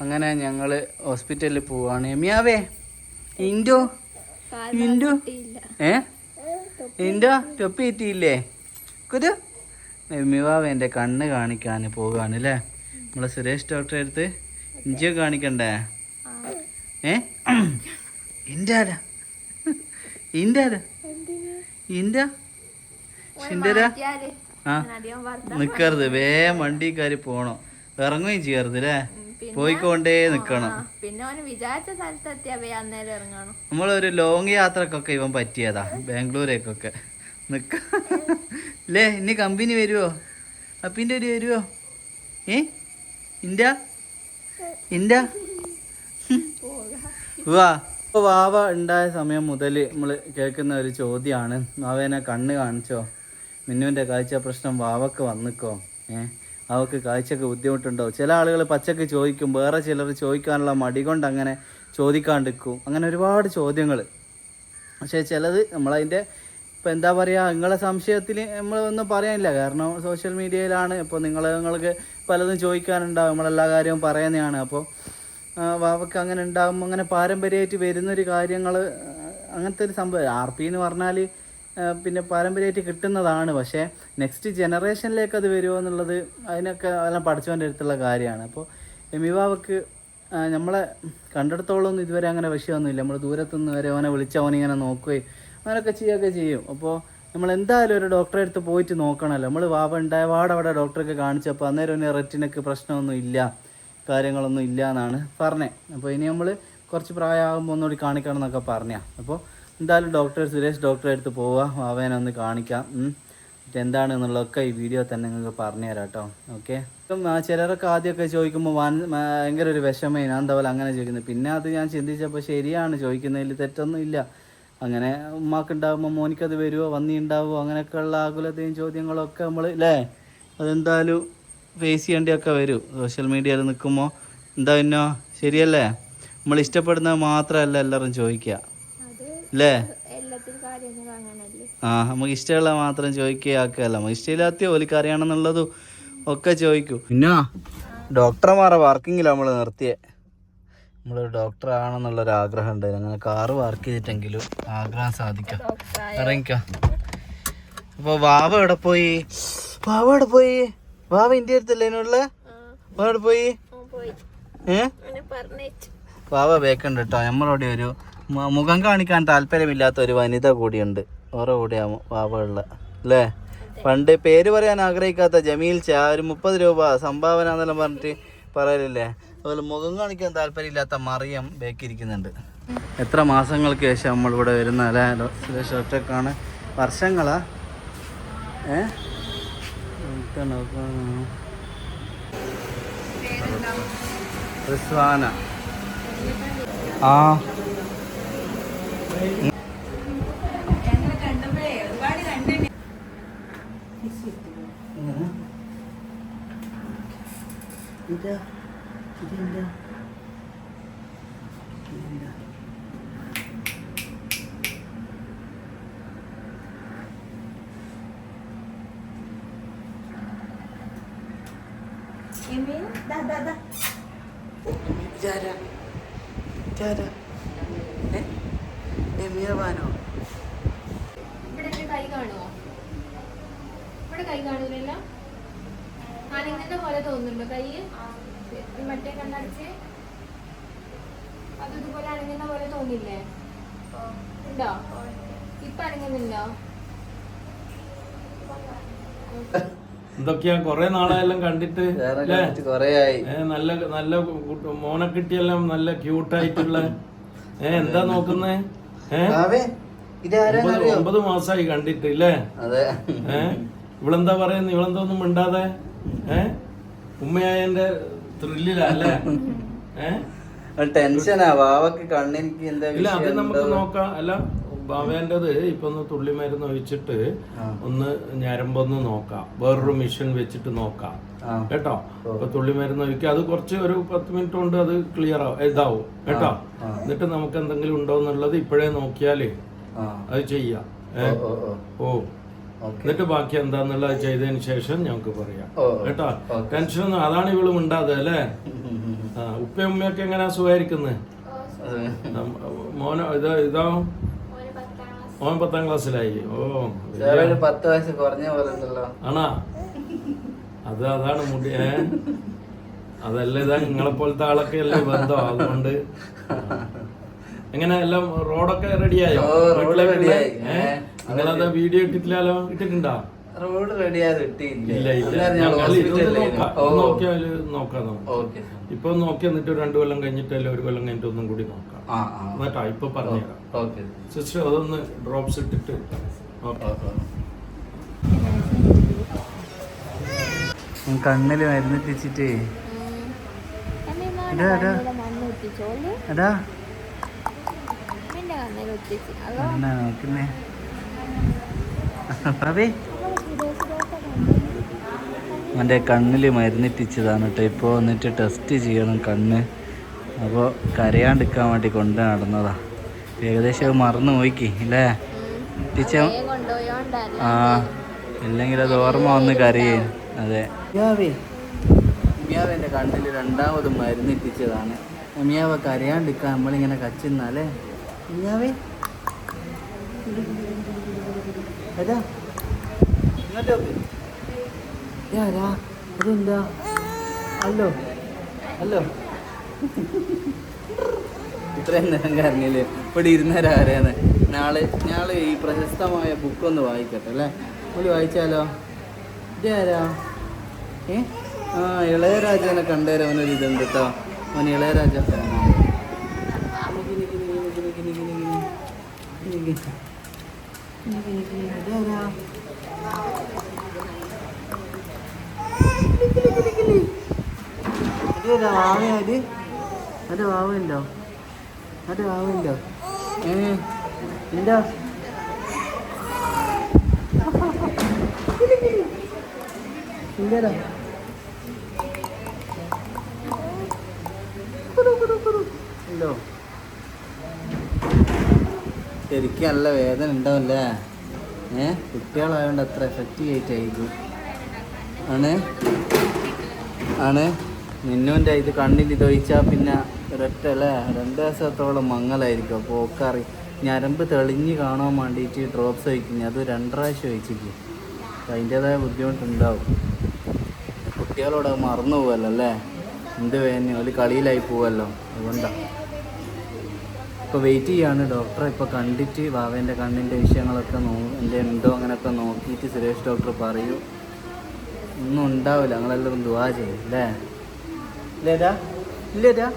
അങ്ങനെ ഞങ്ങൾ ഹോസ്പിറ്റലിൽ പോവാണ്. എമിയാവേ ഇൻഡോ ഇൻഡോ ഏ? ഇൻഡോ തൊപ്പി കിട്ടിയില്ലേ? കുരു എമിവാവ എന്റെ കണ്ണ് കാണിക്കാൻ പോവുകയാണ് അല്ലേ നമ്മളെ സുരേഷ് ഡോക്ടറെ അടുത്ത് ഇഞ്ചിയോ കാണിക്കണ്ടേ? ഏ? ഇന്റെ ആരാ ഇന്റെ ആരാ ഇന്റെ ഷിന്റെ ആ. നിക്കരുത് വേഗം വണ്ടി കയറി പോണം. ഇറങ്ങുകയും ചെയ്യരുത് അല്ലേ പോയിക്കൊണ്ടേ നിക്കണം. പിന്നെ അവന് വിചാരിച്ച സ്ഥലത്ത് എത്തിയാ വേ അന്നേരം ഇറങ്ങണം. നമ്മളൊരു ലോങ് യാത്രക്കൊക്കെ ഇവൻ പറ്റിയതാ ബാംഗ്ലൂരേക്കൊക്കെ. നിക്ക. അല്ലേ ഇനി കമ്പനി വരുവോ? അപ്പിന്റെ ഒരു വരുവോ? ഏ? ഇന്ത്യ? ഇന്റെ വാ. ഇപ്പോൾ വാവ ഉണ്ടായ സമയം മുതൽ നമ്മൾ കേൾക്കുന്ന ഒരു ചോദ്യമാണ്. വാവേനെ കണ്ണ് കാണിച്ചോ? മിന്നുവിന്റെ കാഴ്ച പ്രശ്നം വാവക്ക് വന്നിക്കോ? ഏ? അവക്ക് കാഴ്ചക്ക് ബുദ്ധിമുട്ടുണ്ടോ ചില ആളുകൾ പച്ചക്ക് ചോദിക്കും വേറെ ചിലർ ചോദിക്കാനുള്ള മടി കൊണ്ട് അങ്ങനെ ചോദിക്കാണ്ടിരിക്കും. അങ്ങനെ ഒരുപാട് ചോദ്യങ്ങൾ പക്ഷേ ചിലത് നമ്മളതിന്റെ ഇപ്പം എന്താ പറയുക നിങ്ങളെ സംശയത്തിൽ നമ്മൾ ഒന്നും പറയാനില്ല. കാരണം സോഷ്യൽ മീഡിയയിലാണ്. ഇപ്പോൾ നിങ്ങൾ നിങ്ങൾക്ക് പലതും ചോദിക്കാനുണ്ടാവും. നമ്മളെല്ലാ കാര്യവും പറയുന്നതാണ്. അപ്പോൾ വാവക്ക് അങ്ങനെ ഉണ്ടാകുമ്പോൾ അങ്ങനെ പാരമ്പര്യമായിട്ട് വരുന്നൊരു കാര്യങ്ങൾ അങ്ങനത്തെ ഒരു സംഭവം. ആർ പി എന്ന് പറഞ്ഞാൽ പിന്നെ പാരമ്പര്യമായിട്ട് കിട്ടുന്നതാണ്. പക്ഷേ നെക്സ്റ്റ് ജനറേഷനിലേക്ക് അത് വരുമോ എന്നുള്ളത് അതിനൊക്കെ എല്ലാം പഠിച്ചവന്റെ അടുത്തുള്ള കാര്യമാണ്. അപ്പോൾ എമിവാവക്ക് നമ്മളെ കണ്ടിടത്തോളം ഒന്നും ഇതുവരെ അങ്ങനെ വിഷയമൊന്നുമില്ല. നമ്മൾ ദൂരത്തുനിന്ന് വരെ അവനെ വിളിച്ച് അവനിങ്ങനെ നോക്കുകയും അങ്ങനെയൊക്കെ ചെയ്യുകയൊക്കെ ചെയ്യും. അപ്പോൾ നമ്മൾ എന്തായാലും ഒരു ഡോക്ടറെ അടുത്ത് പോയിട്ട് നോക്കണമല്ലോ. നമ്മൾ വാവ ഉണ്ടായ പാടെ അവിടെ ഡോക്ടറൊക്കെ കാണിച്ചപ്പോൾ അന്നേരം ഒന്ന് റെറ്റിനൊക്കെ പ്രശ്നമൊന്നും ഇല്ല കാര്യങ്ങളൊന്നും ഇല്ല എന്നാണ് പറഞ്ഞത് അപ്പോൾ ഇനി നമ്മൾ കുറച്ച് പ്രായമാകുമ്പോൾ ഒന്നുകൂടി കാണിക്കണം എന്നൊക്കെ പറഞ്ഞാൽ അപ്പോൾ എന്തായാലും ഡോക്ടർ സുരേഷ് ഡോക്ടറെ അടുത്ത് പോവുക അവനെ ഒന്ന് കാണിക്കാം. എന്താണെന്നുള്ളതൊക്കെ ഈ വീഡിയോ തന്നെ നിങ്ങൾക്ക് പറഞ്ഞു തരാം കേട്ടോ ഓക്കെ ഇപ്പം ചിലരൊക്കെ ആദ്യമൊക്കെ ചോദിക്കുമ്പോൾ വൻ ഭയങ്കര ഒരു വിഷമേ ഞാൻ എന്താ പോലെ അങ്ങനെ ചോദിക്കുന്നത്? പിന്നെ അത് ഞാൻ ചിന്തിച്ചപ്പോൾ ശരിയാണ്. ചോദിക്കുന്നതിൽ തെറ്റൊന്നും ഇല്ല അങ്ങനെ ഉമ്മാക്ക് ഉണ്ടാകുമ്പോൾ മോനിക്കത് വരുമോ വന്നി ഉണ്ടാവുമോ അങ്ങനെയൊക്കെയുള്ള ആകുലതയും ചോദ്യങ്ങളൊക്കെ നമ്മൾ അല്ലേ അതെന്തായാലും ഫേസ് ചെയ്യേണ്ടിയൊക്കെ വരും. സോഷ്യൽ മീഡിയയിൽ നിൽക്കുമ്പോൾ എന്താ പിന്നോ? ശരിയല്ലേ? നമ്മൾ ഇഷ്ടപ്പെടുന്നത് മാത്രമല്ല എല്ലാവരും ചോദിക്കുക. അല്ലേ ആ നമുക്ക് ഇഷ്ടമുള്ള മാത്രം ചോദിക്കുകയാക്കുകയല്ല. നമുക്ക് ഇഷ്ടമില്ലാത്ത ഓലിക്ക് അറിയണമെന്നുള്ളതും ഒക്കെ ചോദിക്കൂ. പിന്നെ ഡോക്ടർമാരെ വർക്കിങ്ങില്ല നമ്മൾ നിർത്തിയേ. നമ്മളൊരു ഡോക്ടർ ആണെന്നുള്ളൊരു ആഗ്രഹം ഉണ്ടായിരുന്നു അങ്ങനെ കാറ് വർക്ക് ചെയ്തിട്ടെങ്കിലും ആഗ്രഹം സാധിക്കാം. ഇറങ്ങിക്കാം. അപ്പോൾ വാവ എവിടെ പോയി? വാവ എവിടെ പോയി? വാവ ഇന്ത്യ അടുത്തല്ലേ ഇതിനുള്ള വാവ എവിടെ പോയി? ഏ? വാവ വേക്കുണ്ട് കേട്ടോ നമ്മളോടെ ഒരു മുഖം കാണിക്കാൻ താല്പര്യമില്ലാത്ത ഒരു വനിത കൂടിയുണ്ട്. ഓരോ കൂടിയാ പാവമുള്ള അല്ലേ പണ്ട് പേര് പറയാൻ ആഗ്രഹിക്കാത്ത ജമീൽ ചാ ഒരു മുപ്പത് രൂപ സംഭാവന എന്നെല്ലാം പറഞ്ഞിട്ട് പറയലില്ലേ? അതുപോലെ മുഖം കാണിക്കാൻ താല്പര്യമില്ലാത്ത മറിയം ബേക്കിരിക്കുന്നുണ്ട്. എത്ര മാസങ്ങൾക്ക് ശേഷം നമ്മളിവിടെ വരുന്ന അല്ലേ സുരേഷ് ഒറ്റക്കാണ്. വർഷങ്ങളാ? ഏ? നമുക്ക് റിസ്വാന. ആ. ഇതാ ഇതെന്താ? ഇതെന്താ? ഇതാരാ ഇതാരാ ഏ? എമിയ വാനോ ഇവിടെ കൈ കാണുമോ ഇവിടെ കൈ കാണൂലല്ല അനങ്ങുന്ന പോലെ തോന്നുന്നുണ്ടോ കൈ? മറ്റേ കണ്ണടച്ച്? അത് ഇതുപോലെ അനങ്ങുന്ന പോലെ തോന്നില്ലേ? ഉണ്ടോ? ഇപ്പൊ അനങ്ങുന്നുണ്ടോ? എന്തൊക്കെയാ കൊറേ നാളെല്ലാം കണ്ടിട്ട് നല്ല നല്ല മോനെ കിട്ടിയെല്ലാം നല്ല ക്യൂട്ടായിട്ടുള്ള ഏ എന്താ നോക്കുന്നേ? ഒമ്പത് മാസമായി കണ്ടിട്ട് ഇല്ലേ ഇവളെന്താ പറയുന്നത് ഇവളെന്താ ഒന്നും മിണ്ടാതെ? ഏ? ഉമ്മയായന്റെ ത്രില്ലിലല്ലേ ഏ? ടെൻഷനാ വാവക്ക് കണ്ണിനിക്ക് എന്താ ഇല്ല അത് നമുക്ക് നോക്കാം. അല്ല ബാവേന്റത് ഇപ്പൊ ഒന്ന് തുള്ളി മരുന്ന് ഒഴിച്ചിട്ട്. ഒന്ന് ഞരമ്പൊന്ന് നോക്കാം. വേറൊരു മിഷൻ വെച്ചിട്ട് നോക്കാം. കേട്ടോ? അപ്പൊ തുള്ളി മരുന്ന് ഒഴിക്കുക. അത് കുറച്ച് ഒരു പത്ത് മിനിറ്റ് കൊണ്ട് അത് ക്ലിയർ ആവും ഇതാവും. കേട്ടോ. എന്നിട്ട് നമുക്ക് എന്തെങ്കിലും ഉണ്ടോ എന്നുള്ളത് ഇപ്പോഴേ നോക്കിയാലേ അത് ചെയ്യാം? ഓ എന്നിട്ട് ബാക്കി എന്താന്നുള്ളത് ചെയ്തതിന് ശേഷം ഞങ്ങൾക്ക് പറയാം. കേട്ടോ? ടെൻഷൻ ഒന്നും അതാണ് ഇവൾ മിണ്ടാതെ അല്ലേ? ഉപ്പയും ഉമ്മയൊക്കെ എങ്ങനെയാ സുഖമായിരിക്കുന്നത് മോനോ ഇതാ ഇതാ. ഓൻ പത്താം ക്ലാസ്സിലായി. ഓ പത്ത് വയസ്സ് കുറഞ്ഞ പോലെ ആണാ? അത് അതാണ് മുടി അതല്ല ഇതാ നിങ്ങളെ പോലത്തെ ആളൊക്കെ അല്ലേ ബന്ധം. അതുകൊണ്ട് എങ്ങനെ എല്ലാം റോഡൊക്കെ റെഡിയായോ? റെഡിയായി. നിങ്ങളത് വീഡിയോ ഇട്ടിട്ടില്ലല്ലോ ഇട്ടിട്ടുണ്ടോ? റോഡ് റെഡിയായത് ഇട്ടില്ല നോക്കാം. നോക്കാം ഇപ്പൊ നോക്കി എന്നിട്ട് രണ്ടു കൊല്ലം കഴിഞ്ഞിട്ട് ഒരു കൊല്ലം കഴിഞ്ഞിട്ട് ഒന്നും കൂടി നോക്കാം. എന്നിട്ടാ ഇപ്പൊ പറഞ്ഞു സിസ്റ്റർ അതൊന്ന് ഡ്രോപ്സ് ഇട്ടിട്ട്. കണ്ണിൽ മരുന്ന് എത്തിച്ചിട്ടേ നോക്കുന്നേ. അവന്റെ കണ്ണിൽ മരുന്നിട്ടിച്ചതാണ് കേട്ടോ ഇപ്പോൾ വന്നിട്ട് ടെസ്റ്റ് ചെയ്യണം കണ്ണ്. അപ്പോൾ കരയാണ്ടിരിക്കാൻ വേണ്ടി കൊണ്ട് നടന്നതാ. ഏകദേശം അത് മറന്നു പോയിക്ക് അല്ലേ? ടീച്ച ആ ഇല്ലെങ്കിൽ അത് ഓർമ്മ വന്ന് കരയേ. അതെ. മിയാവെന്റെ കണ്ണിൽ രണ്ടാമത് മരുന്നിട്ടിച്ചതാണ് മിയാവ കരയാണ്ടിരിക്കാൻ നമ്മളിങ്ങനെ കച്ചുന്നല്ലേ ഉമിയാവേ അതാ ഇങ്ങോട്ട് ഇതാരാ? ഇതെന്താ അല്ലോ അല്ലോ ഇത്രയും നേരം കരഞ്ഞില്ലേ? ഇവിടെ ഇരുന്നേരാരെയാണ് നാളെ നാളെ ഈ പ്രശസ്തമായ ബുക്കൊന്ന് വായിക്കട്ടെ അല്ലേ? പുള്ളി വായിച്ചാലോ? ഇതാരാ ഏ? ആ ഇളയരാജനെ കണ്ടേരം അവനൊരു ഇതുണ്ട് കേട്ടോ അവൻ ഇളയരാജ. ഇതാരാ? വാവയാ ഇത്? അത് വാവുണ്ടോ അത് വാവുണ്ടോ ഏ ഉണ്ടോ? ശരിക്കും നല്ല വേദന ഉണ്ടാവല്ലേ ഏ കുട്ടികളായതുകൊണ്ട് അത്ര എഫക്റ്റീവ് ആയിട്ടായിരിക്കും. ആണ്? ആണ്? നിന്നുന്റെ ഇത് കണ്ണിൽ ഇതൊഴിച്ചാൽ പിന്നെ ഒരൊറ്റ അല്ലേ രണ്ട് ദിവസത്തോളം മങ്ങലായിരിക്കും അപ്പോൾ ഒക്കറി ഞരമ്പ് തെളിഞ്ഞ് കാണാൻ വേണ്ടിയിട്ട് ഡ്രോപ്സ് ഒഴിക്കുന്നു അത് ഒഴിച്ചിരിക്കും അപ്പം അതിന്റേതായ ബുദ്ധിമുട്ടുണ്ടാവും. കുട്ടികളോട് മറന്നു പോവല്ലോ അല്ലേ? എന്ത് വേദന ഒരു കളിയിലായി പോവല്ലോ. അതുകൊണ്ടാണ് ഇപ്പോൾ വെയിറ്റ് ചെയ്യാണ്. ഡോക്ടറെ ഇപ്പോൾ കണ്ടിട്ട് വാവേന്റെ കണ്ണിന്റെ വിഷയങ്ങളൊക്കെ നോ എന്റെ ഉണ്ടോ അങ്ങനെയൊക്കെ നോക്കിയിട്ട് സുരേഷ് ഡോക്ടർ പറയൂ. ഒന്നും ഉണ്ടാവില്ല. ഞങ്ങളെല്ലാം ദുവാ ചെയ്യും. അല്ലേ? ഇല്ലേടാ? ഇല്ലേതാ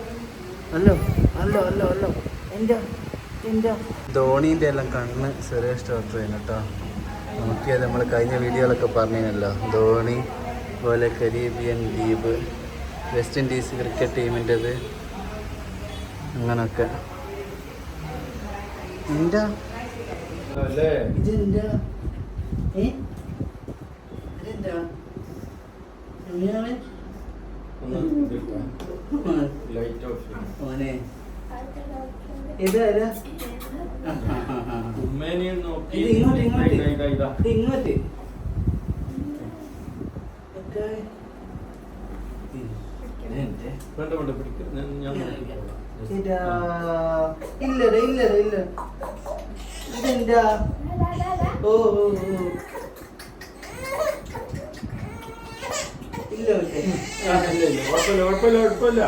അല്ലോ അല്ലോ അല്ലോ അല്ലോ. എന്റെ എന്റെ ധോണീന്റെ എല്ലാം കണ്ണ് സുരേഷ് ഡോക്ടർ കേട്ടോ നോക്കിയത് നമ്മൾ കഴിഞ്ഞ വീഡിയോകളൊക്കെ പറഞ്ഞല്ലോ ധോണി പോലെ കരീബിയൻ ദ്വീപ് വെസ്റ്റ് ഇൻഡീസ് ക്രിക്കറ്റ് ടീമിന്റെത് അങ്ങനൊക്കെ. എന്താ? അല്ലേ? ഇതെന്താ? ഏ? ഇതെന്താ? മോനെ. ഇതാരാ ഉമ്മേനെ നോക്കി. ഇങ്ങോട്ട് ഇങ്ങോട്ട്. ഇങ്ങോട്ട്? വേണ്ട വേണ്ട പിടിക്ക. ഞാൻ-. ഇല്ലടാ ഇല്ലടാ ഇല്ല. ഇതെന്താ? ഓ ഓ ഓ ഇല്ല ഓക്കെ ആ, ഇല്ല, ഇല്ല, കുഴപ്പമില്ല കുഴപ്പമില്ല കുഴപ്പമില്ല.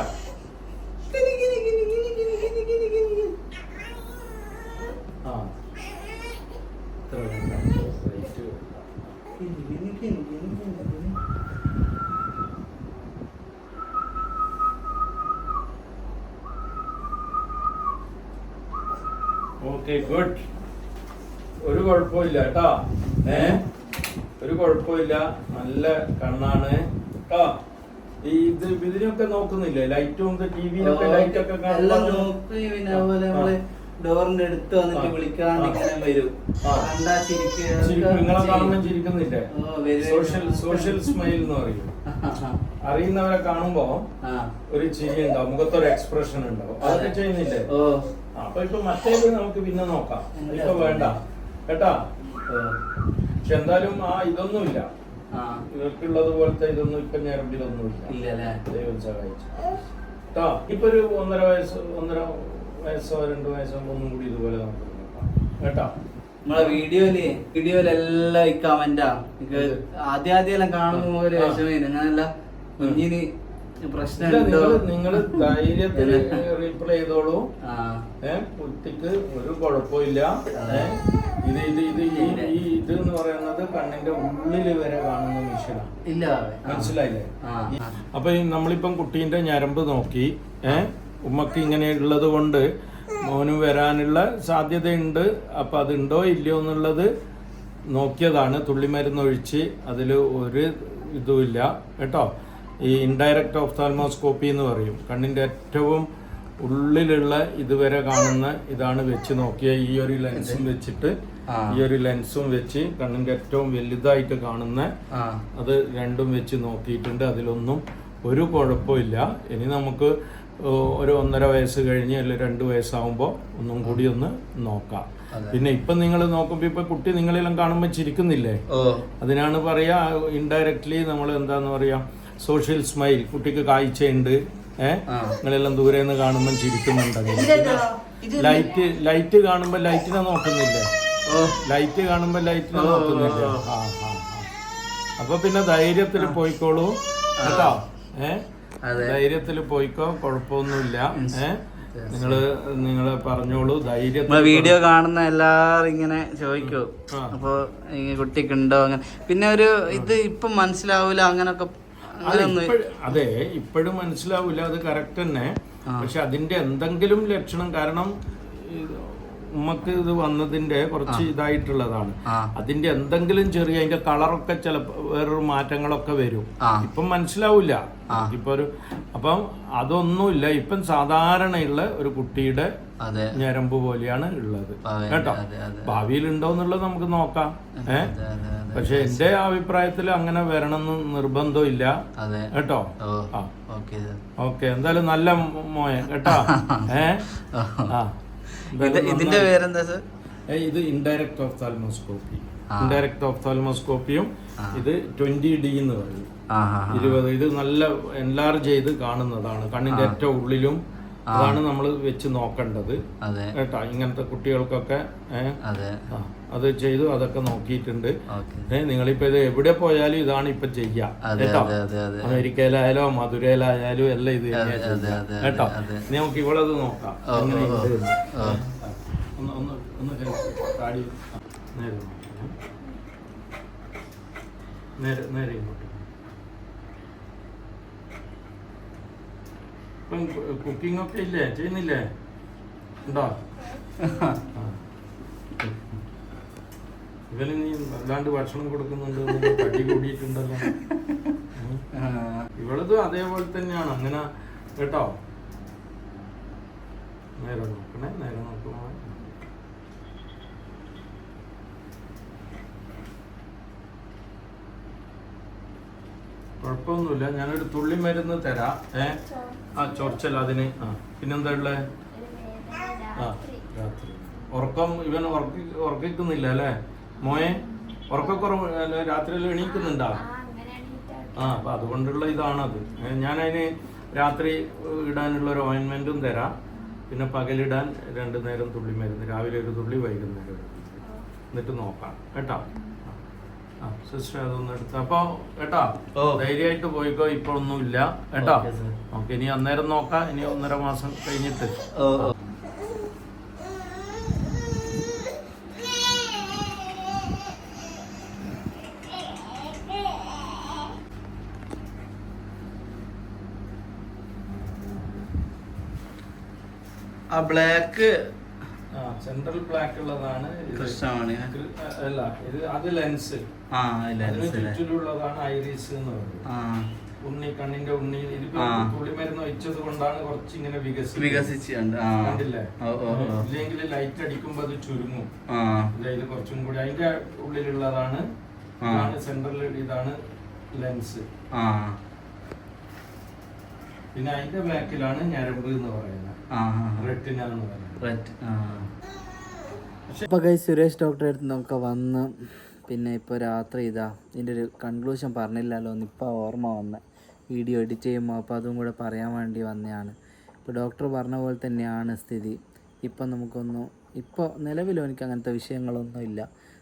ഓക്കെ ഗുഡ് ഒരു കുഴപ്പമില്ല കേട്ടാ. ഏ? ഒരു കുഴപ്പമില്ല. നല്ല കണ്ണാണ്. ഈ ഇത് ഇതിനൊക്കെ നോക്കുന്നില്ലേ? ലൈറ്റും ടി വിയിലൊക്കെ ലൈറ്റ് ഒക്കെ എല്ലാം നോക്കി പിന്നെ അതുപോലെ നമ്മൾ ഡോറിന്റെ അടുത്ത് വന്നിട്ട് വിളിക്കാൻ വിളിക്കാണ്ട് ഇങ്ങനെ വരും. കണ്ടാ ചിരിക്കുന്നില്ലേ. സോഷ്യൽ സോഷ്യൽ സ്മൈൽ എന്ന് പറയും. അറിയുന്നവരെ കാണുമ്പോ ഒരു ചിരി ഉണ്ടാവും മുഖത്തൊരു എക്സ്പ്രഷൻ ഉണ്ടാവും അതൊക്കെ ചെയ്യുന്നില്ലേ? അപ്പൊ ഇപ്പൊ മറ്റേത് നമുക്ക് പിന്നെ നോക്കാം. ഇപ്പൊ വേണ്ട. കേട്ടാ? പക്ഷെ എന്തായാലും ആ ഇതൊന്നുമില്ല. ആ. ഇവർക്കുള്ളത് പോലത്തെ ഇതൊന്നും ഇപ്പൊ ഞരമ്പിലൊന്നുമില്ല. ഇല്ലല്ലേ? ദൈവം സഹായിച്ചു. കേട്ടോ ഇപ്പൊ ഒരു ഒന്നര വയസ്സ് ഒന്നര വയസ്സോ രണ്ട് വയസ്സോ ഒന്നും കൂടി ഇതുപോലെ നമുക്ക് നോക്കാം കേട്ടോ? നമ്മളെ വീഡിയോയിൽ വീഡിയോയിലെല്ലാം ഈ കമന്റാ ആദ്യം ആദ്യം എല്ലാം കാണുന്ന പോലെ ആ. വിഷമേനു അങ്ങനല്ല കുഞ്ഞിന് പ്രശ്നമുണ്ടോ നിങ്ങൾ നിങ്ങൾ ധൈര്യത്തിൽ റീപ്ലൈ ചെയ്തോളൂ. ആ. ഏ കുട്ടിക്ക് ഒരു കുഴപ്പമില്ല. ഇത് ഇത് ഇത് ഈ ഇത് എന്ന് പറയുന്നത് കണ്ണിന്റെ ഉള്ളിൽ വരെ കാണുന്ന മിഷനാണ് ഇല്ല. മനസ്സിലായില്ലേ? അപ്പൊ നമ്മളിപ്പം കുട്ടീന്റെ ഞരമ്പ് നോക്കി ഏ ഉമ്മക്ക് ഇങ്ങനെ ഉള്ളത് കൊണ്ട് മോന് വരാനുള്ള സാധ്യതയുണ്ട്. അപ്പൊ അതുണ്ടോ ഇല്ലയോ എന്നുള്ളത് നോക്കിയതാണ്. തുള്ളിമരുന്ന് ഒഴിച്ച് അതിൽ ഒരു ഇതുമില്ല കേട്ടോ? ഈ ഇൻഡയറക്റ്റ് ഓഫ്താൽമോസ്കോപ്പി എന്ന് പറയും. കണ്ണിന്റെ ഏറ്റവും ഉള്ളിലുള്ള ഇതുവരെ കാണുന്ന ഇതാണ് വെച്ച് നോക്കിയ ഈ ഒരു ലെൻസും വെച്ചിട്ട് ഈ ഒരു ലെൻസും വെച്ച് കണ്ണിന്റെ ഏറ്റവും വലുതായിട്ട് കാണുന്ന അത് രണ്ടും വെച്ച് നോക്കിയിട്ടുണ്ട്. അതിലൊന്നും ഒരു കുഴപ്പമില്ല. ഇനി നമുക്ക് ഒരു ഒന്നര വയസ്സ് കഴിഞ്ഞ് അല്ലെങ്കിൽ രണ്ട് വയസ്സാവുമ്പോൾ ഒന്നും കൂടി ഒന്ന് നോക്കാം. പിന്നെ ഇപ്പം നിങ്ങൾ നോക്കുമ്പോൾ ഇപ്പം കുട്ടി നിങ്ങളെല്ലാം കാണുമ്പോൾ ചിരിക്കുന്നില്ലേ? അതിനാണ് പറയാ ഇൻഡയറക്ട്ലി നമ്മൾ എന്താന്ന് പറയാ സോഷ്യൽ സ്മൈൽ കുട്ടിക്ക് കാഴ്ചയുണ്ട് ഏഹ്. നിങ്ങളെല്ലാം ദൂരെ നിന്ന് കാണുമ്പോൾ ചിരിക്കുന്നുണ്ടെങ്കിൽ ലൈറ്റ് ലൈറ്റ് കാണുമ്പോൾ ലൈറ്റിനെ നോക്കുന്നില്ലേ? ലൈറ്റ് കാണുമ്പോ ലൈറ്റിനെ നോക്കുന്നില്ല? ആ, ആ, ആ. അപ്പൊ പിന്നെ ധൈര്യത്തിൽ പോയിക്കോളൂ. കേട്ടോ? ഏ? അതെ. ധൈര്യത്തിൽ പോയിക്കോ കുഴപ്പമൊന്നുമില്ല. ഏ? നിങ്ങൾ നിങ്ങൾ പറഞ്ഞോളൂ ധൈര്യം വീഡിയോ കാണുന്ന എല്ലാരും ഇങ്ങനെ ചോദിക്കൂ. അപ്പൊ കുട്ടിക്കുണ്ടോ അങ്ങനെ. പിന്നെ ഒരു ഇത് ഇപ്പൊ മനസ്സിലാവൂല അങ്ങനൊക്കെ അത് ഇപ്പോഴും മനസ്സിലാവില്ല അത് കറക്റ്റ് തന്നെ. പക്ഷെ അതിന്റെ എന്തെങ്കിലും ലക്ഷണം കാരണം ഉമ്മക്ക് ഇത് വന്നതിന്റെ കുറച്ച് ഇതായിട്ടുള്ളതാണ്. അതിന്റെ എന്തെങ്കിലും ചെറിയ അതിന്റെ കളറൊക്കെ ചില വേറൊരു മാറ്റങ്ങളൊക്കെ വരും. ഇപ്പം മനസ്സിലാവില്ല. ഇപ്പൊ ഒരു അപ്പം അതൊന്നുമില്ല. ഇപ്പം സാധാരണയുള്ള ഒരു കുട്ടിയുടെ ഞരമ്പ് പോലെയാണ് ഉള്ളത്. കേട്ടോ. ഭാവിയിൽ ഉണ്ടോന്നുള്ളത് നമുക്ക് നോക്കാം. ഏ? അതെ അതെ അതെ. പക്ഷെ എന്റെ അഭിപ്രായത്തിൽ അങ്ങനെ വരണമെന്ന് നിർബന്ധമില്ല. കേട്ടോ? ഓക്കെ. എന്തായാലും നല്ല മോയ. കേട്ടോ? ഏ? ആ. ഇതിന്റെ പേരെന്താ സർ? ഇത് ഇൻഡയറക്ട് ഓഫ് ഇൻഡയറക്ട് ആ. ഓഫ് താൽമോസ്കോപ്പിയും ഇത് ട്വന്റി ഡി എന്ന് പറയും. ഇരുപത് ഇത് നല്ല എൻലാർജ് ചെയ്ത് കാണുന്നതാണ്. കണ്ണിന്റെ ഏറ്റവും ഉള്ളിലും അതാണ് നമ്മൾ വെച്ച് നോക്കേണ്ടത്. കേട്ടോ ഇങ്ങനത്തെ കുട്ടികൾക്കൊക്കെ അതെ. ആ, അത് ചെയ്തു അതൊക്കെ നോക്കിയിട്ടുണ്ട്. നിങ്ങളിപ്പോ ഇത് എവിടെ പോയാലും ഇതാണ് ഇപ്പൊ ചെയ്യുക അതെ കേട്ടോ? അതെ അതെ അതെ. അമേരിക്കയിലായാലോ മധുരയിലായാലും എല്ലാം ഇത് അതെ, അതെ, കേട്ടോ? ഇനി നമുക്ക് ഇവിടെ നേരെ നോക്കാം. നേരെ നേരെ ഇങ്ങോട്ട്. ഇപ്പം കുക്കിംഗ് ഒക്കെ ഇല്ലേ? ചെയ്യുന്നില്ലേ? ഉണ്ടോ? ആ. അല്ലാണ്ട് ഭക്ഷണം കൊടുക്കുന്നുണ്ട് തടി കൂടിയിട്ടുണ്ടല്ലോ. ഇവളതും അതേപോലെ തന്നെയാണ്. അങ്ങനെ കേട്ടോ? നേരെ നോക്കണേ നേരെ നോക്കുമ്പോ കുഴപ്പമൊന്നുമില്ല. ഞാനൊരു തുള്ളി മരുന്ന് തരാം. ഏ? ആ ചൊറിച്ചല്ല അതിന്. ആ പിന്നെന്താ ഉള്ളേ? ആ രാത്രി. ഉറക്കം ഇവൻ ഉറക്കി ഉറക്കിക്കുന്നില്ല അല്ലേ? മോയെ ഉറക്കക്കുറവ് രാത്രിയിൽ എണീക്കുന്നുണ്ടാ? ആ അപ്പൊ അതുകൊണ്ടുള്ള ഇതാണത്. ഞാൻ ഞാനതിന് രാത്രി ഇടാനുള്ള ഒരു ഓയിൻമെന്റും തരാം. പിന്നെ പകലിടാൻ രണ്ടു നേരം തുള്ളി മരുന്ന് രാവിലെ ഒരു തുള്ളി വൈകുന്നേരം എന്നിട്ട് നോക്കാം. കേട്ടോ? ആ സിസ്റ്റർ അതൊന്നും എടുത്ത. അപ്പൊ കേട്ടോ. ധൈര്യമായിട്ട് പോയിക്കോ ഇപ്പൊ ഒന്നുമില്ല. കേട്ടോ? നമുക്ക് ഓക്കെ ഇനി അന്നേരം നോക്കാം. ഇനി ഒന്നര മാസം കഴിഞ്ഞിട്ട്. ബ്ലാക്ക് സെൻട്രൽ ബ്ലാക്ക് ഉള്ളതാണ് പ്രശ്നമാണ് അല്ല ഇത് അത് ലെൻസ് ആ ചുറ്റിലുള്ളതാണ് ഐറിസ് എന്ന് പറയുന്നത്. ഉണ്ണി കണ്ണിന്റെ ഉണ്ണി ഇത് ആ. തുള്ളിമരുന്ന് ഒഴിച്ചത് കൊണ്ടാണ് കുറച്ച് ഇങ്ങനെ വികസിച്ചത് വികസിച്ചുണ്ട് കണ്ടില്ലേ. ഇല്ലെങ്കിൽ ലൈറ്റ് അടിക്കുമ്പോ അത് ചുരുങ്ങും. ഇത് കുറച്ചും കൂടി അതിന്റെ ഉള്ളിലുള്ളതാണ് സെൻട്രൽ ഇതാണ് ലെൻസ് പിന്നെ അതിന്റെ ബാക്കിലാണ് ഞരമ്പ് എന്ന് പറയുന്നത്. സുരേഷ് ഡോക്ടറെ അടുത്ത് നമുക്ക് വന്ന് പിന്നെ ഇപ്പോൾ രാത്രി ഇതാ ഇതിന്റെ ഒരു കൺക്ലൂഷൻ പറഞ്ഞില്ലല്ലോ എന്ന് ഇപ്പോൾ ഓർമ്മ വന്ന. വീഡിയോ എഡിറ്റ് ചെയ്യുമ്പോൾ അപ്പോൾ അതും കൂടെ പറയാൻ വേണ്ടി വന്നതാണ് ഇപ്പോൾ ഡോക്ടർ പറഞ്ഞ പോലെ തന്നെയാണ് സ്ഥിതി. ഇപ്പം നമുക്കൊന്നും ഇപ്പോൾ നിലവിലും എനിക്ക് അങ്ങനത്തെ വിഷയങ്ങളൊന്നും ഇല്ല.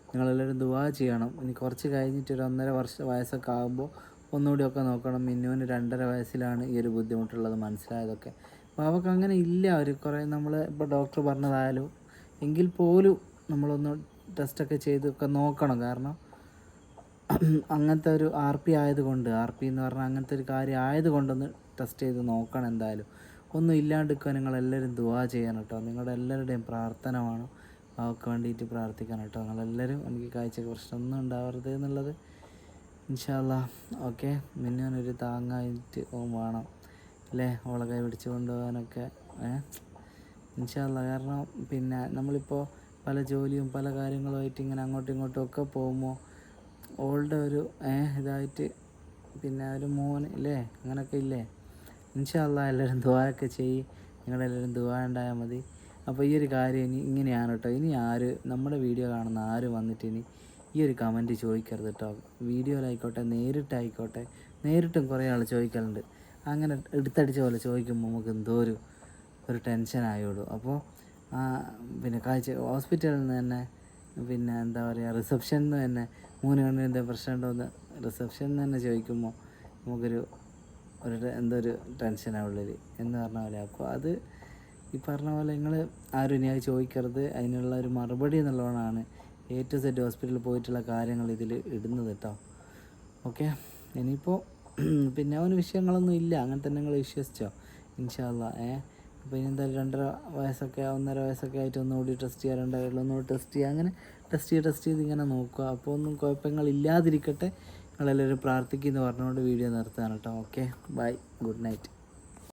നിങ്ങളെല്ലാവരും ദുവാ ചെയ്യണം. ഇനി കുറച്ച് കഴിഞ്ഞിട്ട് ഒരു ഒന്നര വർഷ വയസ്സൊക്കെ ആകുമ്പോൾ ഒന്നുകൂടിയൊക്കെ നോക്കണം. മിന്നുവിന് രണ്ടര വയസ്സിലാണ് ഈ ഒരു ബുദ്ധിമുട്ടുള്ളത് മനസ്സിലായതൊക്കെ. അപ്പോൾ അവൾക്ക് അങ്ങനെ ഇല്ല അവർ കുറേ നമ്മൾ ഇപ്പോൾ ഡോക്ടർ പറഞ്ഞതായാലും. എങ്കിൽ പോലും നമ്മളൊന്ന് ടെസ്റ്റൊക്കെ ചെയ്തൊക്കെ നോക്കണം. കാരണം അങ്ങനത്തെ ഒരു ആർ പി ആയതുകൊണ്ട് ആർ പി എന്ന് പറഞ്ഞാൽ അങ്ങനത്തെ ഒരു കാര്യം ആയതുകൊണ്ടൊന്ന് ടെസ്റ്റ് ചെയ്ത് നോക്കണം എന്തായാലും. ഒന്നും ഇല്ലാണ്ടിരിക്കുക നിങ്ങളെല്ലാവരും ദുവാ ചെയ്യണം കേട്ടോ. നിങ്ങളുടെ എല്ലാവരുടെയും പ്രാർത്ഥനമാണ് അവർക്ക് വേണ്ടിയിട്ട് പ്രാർത്ഥിക്കണം കേട്ടോ. നിങ്ങളെല്ലാവരും എനിക്ക് കാഴ്ചക്ക് പ്രശ്നമൊന്നും ഉണ്ടാവരുത് എന്നുള്ളത്. ഇൻഷാല്ല ഓക്കെ. മിന്നൊരു താങ്ങായിട്ട് ഓം വേണം. അല്ലേ? ഓളെ കൈ പിടിച്ച് കൊണ്ടുപോകാനൊക്കെ ഇൻഷാല്ല കാരണം പിന്നെ നമ്മളിപ്പോൾ പല ജോലിയും പല കാര്യങ്ങളുമായിട്ട് ഇങ്ങനെ അങ്ങോട്ടും ഇങ്ങോട്ടും ഒക്കെ പോകുമ്പോൾ ഓളുടെ ഒരു ഇതായിട്ട് പിന്നെ ഒരു മോൻ ഇല്ലേ? അങ്ങനെയൊക്കെ ഇല്ലേ? ഇൻഷാല്ല എല്ലാവരും ദുവായൊക്കെ ചെയ്യ്. നിങ്ങളെല്ലാവരും ദുവാ ഉണ്ടായാൽ മതി. അപ്പോൾ ഈ ഒരു കാര്യം ഇനി ഇങ്ങനെയാണ് കേട്ടോ ഇനി ആര് നമ്മുടെ വീഡിയോ കാണുന്ന ആര് വന്നിട്ട് ഇനി ഈ ഒരു കമന്റ് ചോദിക്കരുത് കേട്ടോ വീഡിയോയിലായിക്കോട്ടെ നേരിട്ടായിക്കോട്ടെ നേരിട്ടും കുറേ ആൾ ചോദിക്കലുണ്ട്. അങ്ങനെ എടുത്തടിച്ച പോലെ ചോദിക്കുമ്പോൾ നമുക്ക് എന്തോ ഒരു ഒരു ടെൻഷൻ ആയോളൂ. അപ്പോൾ പിന്നെ കാഴ്ച ഹോസ്പിറ്റലിൽ നിന്ന് തന്നെ പിന്നെ എന്താ പറയുക റിസപ്ഷനിൽ നിന്ന് തന്നെ മൂന്ന് കണ്ണിന് എന്താ പ്രശ്നമുണ്ടോ എന്ന് റിസപ്ഷനിൽ നിന്ന് തന്നെ ചോദിക്കുമ്പോൾ നമുക്കൊരു ഒരു എന്തൊരു എന്തോ ഒരു ഉള്ളിൽ എന്ന് പറഞ്ഞ പോലെ അപ്പോൾ അത് ഈ പറഞ്ഞ പോലെ നിങ്ങൾ ആരും ഇനി അത് ചോദിക്കരുത്. അതിനുള്ള ഒരു മറുപടി എന്നുള്ളതാണ് എ ടു സെറ്റ് ഹോസ്പിറ്റലിൽ പോയിട്ടുള്ള കാര്യങ്ങൾ ഇതിൽ ഇടുന്നത് കേട്ടോ ഓക്കെ ഇനിയിപ്പോൾ പിന്നെ അവന് വിഷയങ്ങളൊന്നും ഇല്ല. അങ്ങനെ തന്നെ നിങ്ങൾ വിശ്വസിച്ചോ? ഇൻഷാല്ല ഏ? അപ്പോൾ ഇനി എന്തായാലും രണ്ടര വയസ്സൊക്കെ ഒന്നര വയസ്സൊക്കെ ആയിട്ട് ഒന്നുകൂടി ടെസ്റ്റ് ചെയ്യുക രണ്ടര ഒന്നുകൂടി ടെസ്റ്റ് ചെയ്യുക അങ്ങനെ ടെസ്റ്റ് ചെയ്ത് ടെസ്റ്റ് ചെയ്ത് ഇങ്ങനെ നോക്കുക. അപ്പോൾ ഒന്നും കുഴപ്പങ്ങളില്ലാതിരിക്കട്ടെ നിങ്ങളെല്ലാവരും പ്രാർത്ഥിക്കുന്നു പറഞ്ഞുകൊണ്ട് വീഡിയോ നിർത്തുകയാണ് കേട്ടോ. Okay bye good night